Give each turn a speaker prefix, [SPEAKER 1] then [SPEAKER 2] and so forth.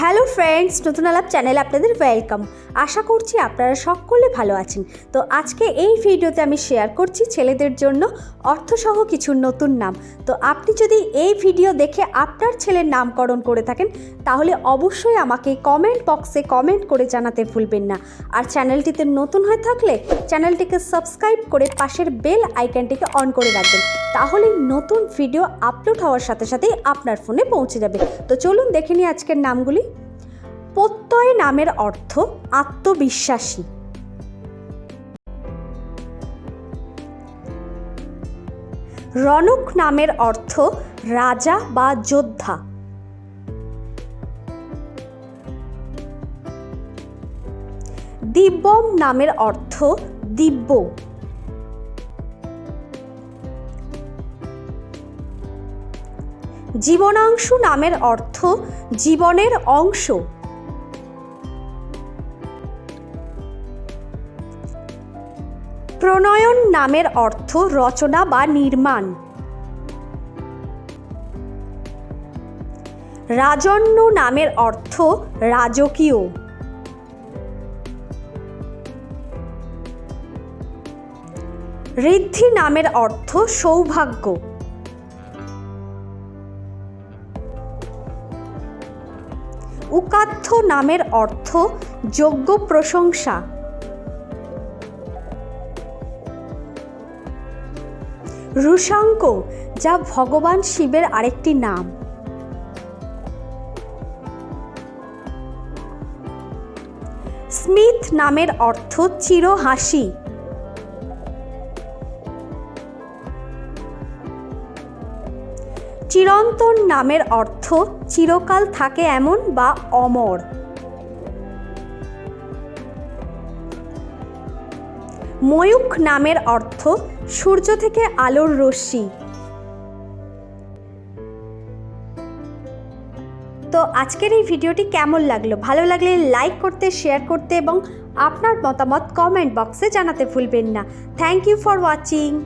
[SPEAKER 1] Hello friends, নতুন আলাপ চ্যানেলে আপনাদের ওয়েলকাম। আশা করছি আপনারা সকলে ভালো আছেন। তো আজকে এই ভিডিওতে আমি শেয়ার করছি ছেলেদের জন্য অর্থসহ কিছু নতুন নাম। তো আপনি যদি এই ভিডিও দেখে আপনার ছেলের নামকরণ করে থাকেন, তাহলে অবশ্যই আমাকে কমেন্ট বক্সে কমেন্ট করে জানাতে ভুলবেন না। আর চ্যানেলটিতে নতুন হয়ে থাকলে চ্যানেলটিকে সাবস্ক্রাইব করে পাশের বেল আইকনটিকে অন করে রাখবেন। তাহলে নতুন ভিডিও আপলোড হওয়ার সাথে সাথেই আপনার ফোনে পৌঁছে যাবে। তো চলুন দেখে নিই আজকের নামগুলি। প্রত্যয় নামের অর্থ আত্মবিশ্বাসী। রনক নামের অর্থ রাজা বা যোদ্ধা। দিব্যম নামের অর্থ দিব্য। জীবনাংশু নামের অর্থ জীবনের অংশ। প্রণয়ন নামের অর্থ রচনা বা নির্মাণ। রাজন্য নামের অর্থ রাজকীয়। ঋদ্ধি নামের অর্থ সৌভাগ্য। উকাত্থ নামের অর্থ যোগ্য প্রশংসা। রুশাঙ্ক, যা ভগবান শিবের আরেকটি নাম। স্মিথ নামের অর্থ চিরহাসি চিরন্তন নামের অর্থ চিরকাল থাকে এমন বা অমর। ময়ূখ নামের অর্থ সূর্য থেকে আলোর রশ্মি। তো আজকের এই ভিডিওটি কেমন লাগল? ভালো লাগলে লাইক করতে শেয়ার করতে এবং আপনার মতামত কমেন্ট বক্সে জানাতে ভুলবেন না। Thank you for watching